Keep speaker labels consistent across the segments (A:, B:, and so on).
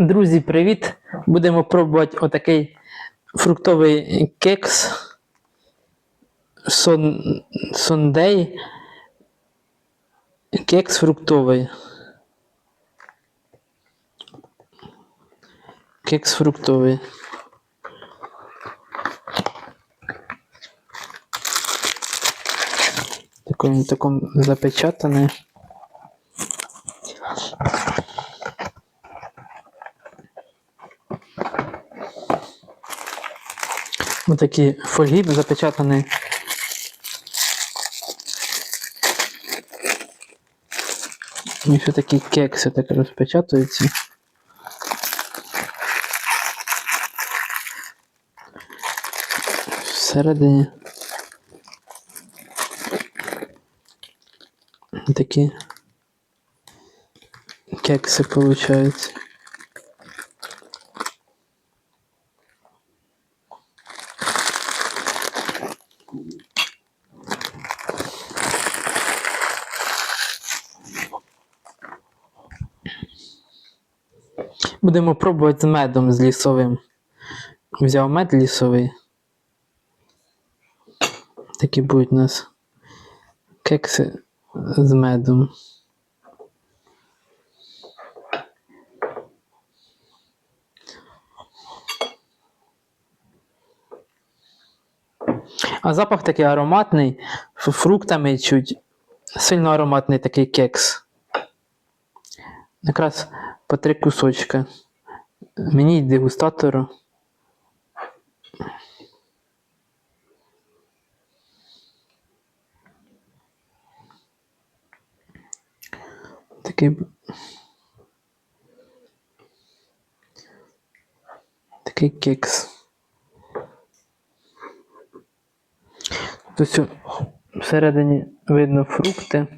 A: Друзі, привіт! Будемо пробувати отакий фруктовий кекс сон... Сондей. Кекс фруктовий. Кекс фруктовий. Такому такому запечатаний. Такі фольги запечатані. І ще такі кекси так розпечатуються. Всередині. Такі кекси получаються. Будемо пробувати з медом з лісовим. Взяв мед лісовий. Такі будуть у нас кекси з медом. А запах такий ароматний, фруктами чуть. Сильно ароматний такий кекс. Якраз по три кусочка. Мені й дегустатору. Такий. Такий кекс. Тобто всередині видно фрукти.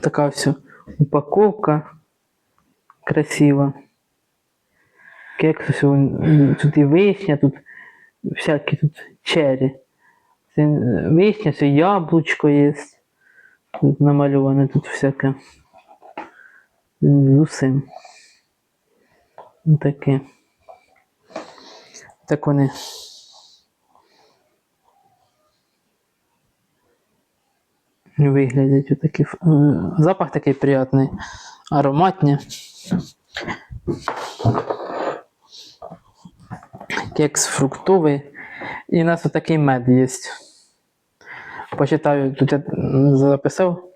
A: Така вся упаковка красива. Кекс, ось тут і вишня, тут всякі тут чері. Це вишня, це яблучко є. Тут намальоване тут всяке. З усім. Таке. Так вони. Виглядять отакі. Запах такий приятний, ароматний. Кекс фруктовий. І у нас отакий мед є. Почитаю, тут я записав.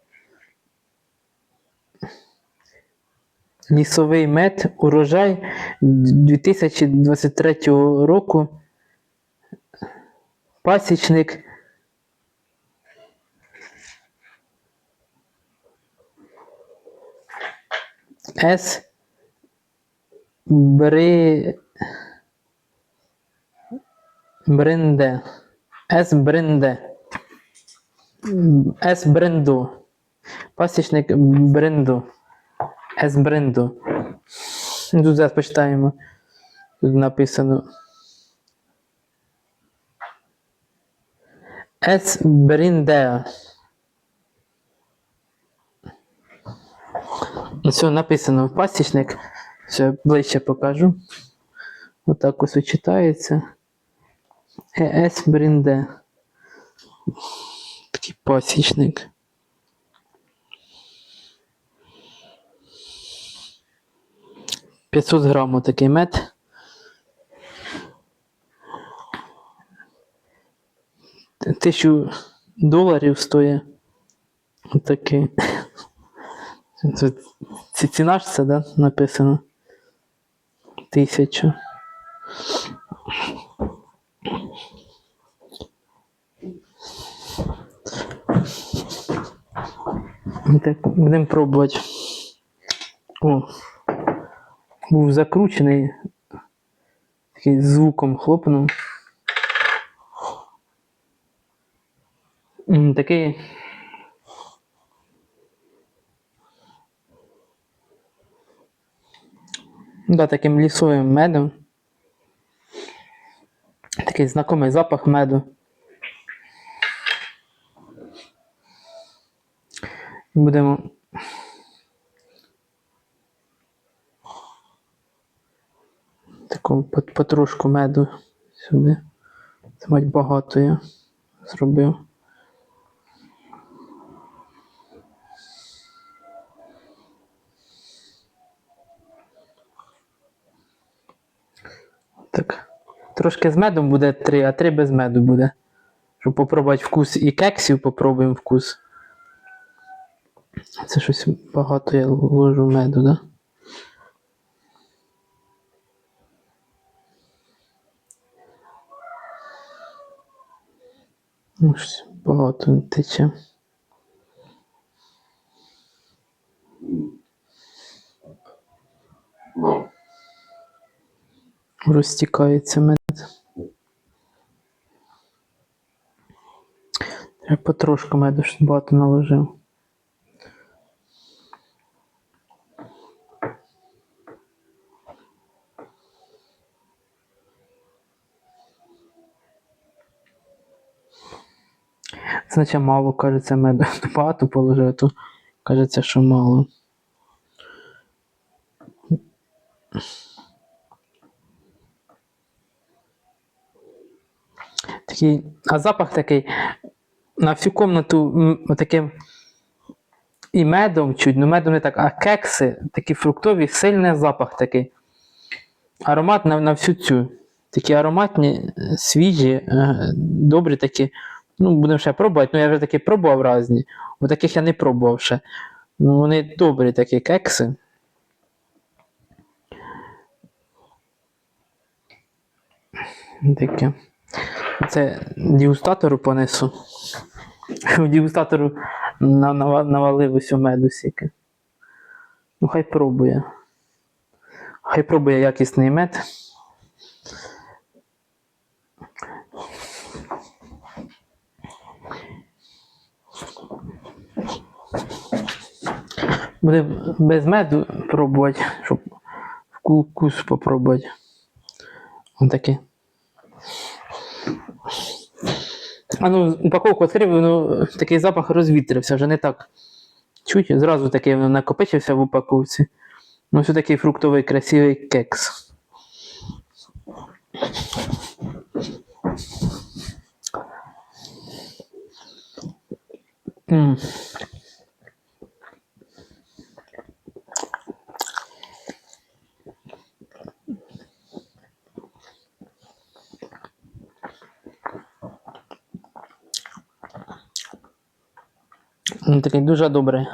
A: Лісовий мед, урожай 2023 року. Пасічник. С. Бри. Бренде. С. Бренде. С. Бренду. Пасічник бренду. С. Бренду. Тут зараз почитаємо. Тут написано. С. Брендеа. Все написано в пасічник. Все ближче покажу. Отак ось читається. ЕС Брінде. Такий пасічник. П'ятсот грамів такий мед. Тисячу доларів стоїть. Отакий. Тут ці- ціна ж це, да, написано? Тисячу. Ну, Так, будемо пробувати. О. Був закручений. Такий звуком хлопнув. Такий. Да, таким лісовим медом. Такий знакомий запах меду. Будемо. Таку потрошку меду сюди. Це мать багато я зробив. Трошки з медом буде три, а три без меду буде. Щоб попробувати вкус і кексів, попробуємо вкус. Це щось багато я ложу меду, да? Ну, щось багато тече. Розтікається мед. Треба потрошку меду, щоб багато наложив. Це мало, кажеться, меду. Багато положив, то кажеться, що мало. Такий, а запах такий на всю комнату таким і медом чуть, ну медом не так, а кекси, такі фруктові, сильний запах такий. Аромат на, на всю цю. Такі ароматні, е, свіжі, е, добрі такі. Ну, будемо ще пробувати, ну я вже таки пробував різні. Бо таких я не пробував ще. Ну, вони добрі такі кекси. Таке. Це дегустатору понесу. На- нава- навалив усю меду сіки. Ну, хай пробує. Хай пробує якісний мед. Буде без меду пробувати, щоб вку- вкус попробувати. Ось такий. А ну, упаковку відкрив, ну, такий запах розвітрився, вже не так. Чуть, зразу такий воно накопичився в упаковці. Ну, все такий фруктовий красивий кекс. М. Він дуже добрий.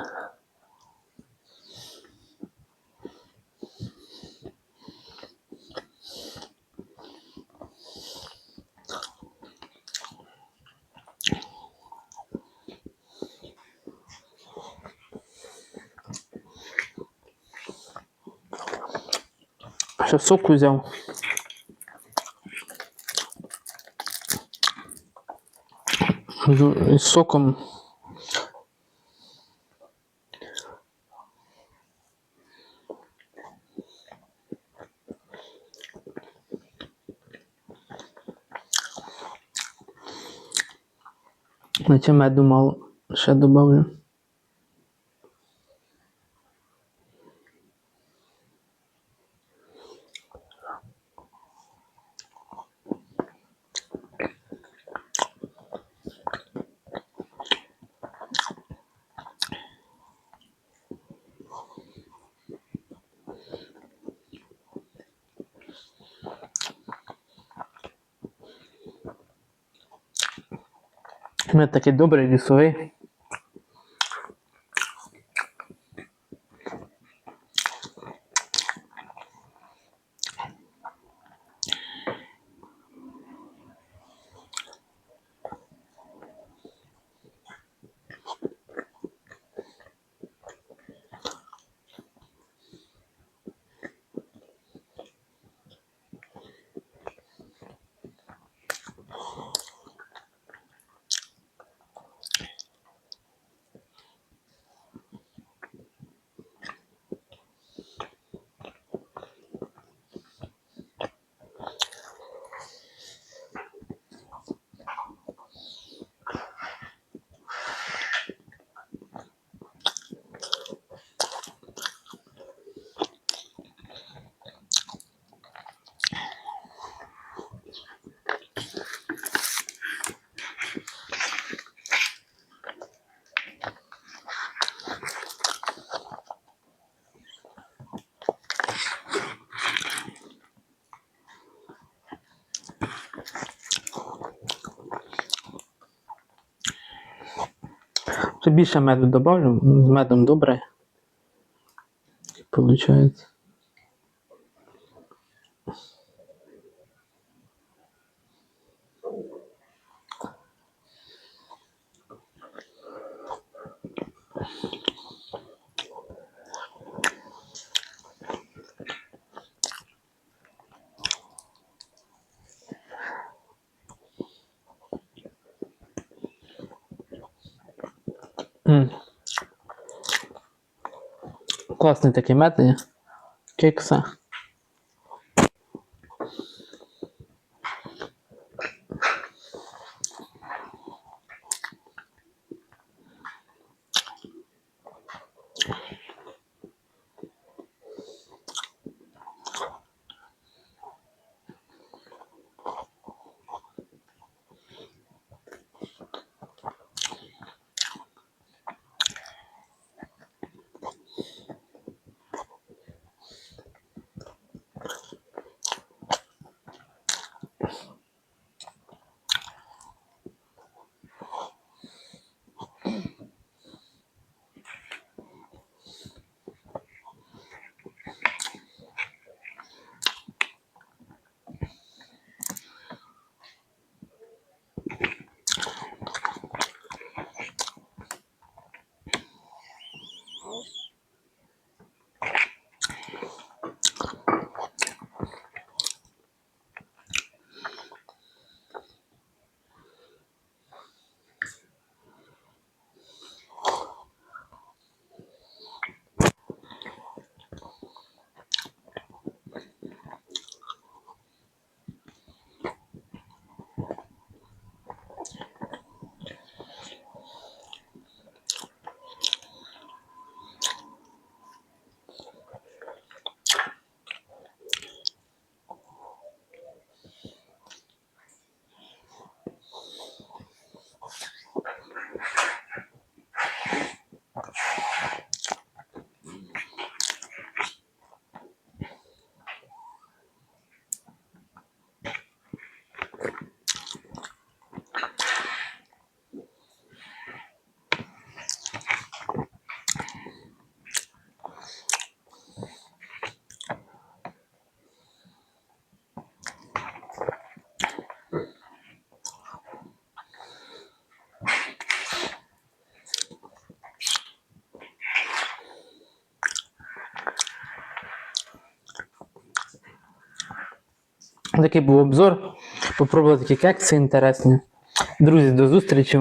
A: Ще соку взяв. З- З соком цьому я думав, Ще добавлю. Мед такий добрий лісовий. Ще більше меду добавлю, з медом добре. Получається. М. Класний такий мед є. Кекса. Такий був обзор. Попробували такі кекси інтересні. Друзі, до зустрічі.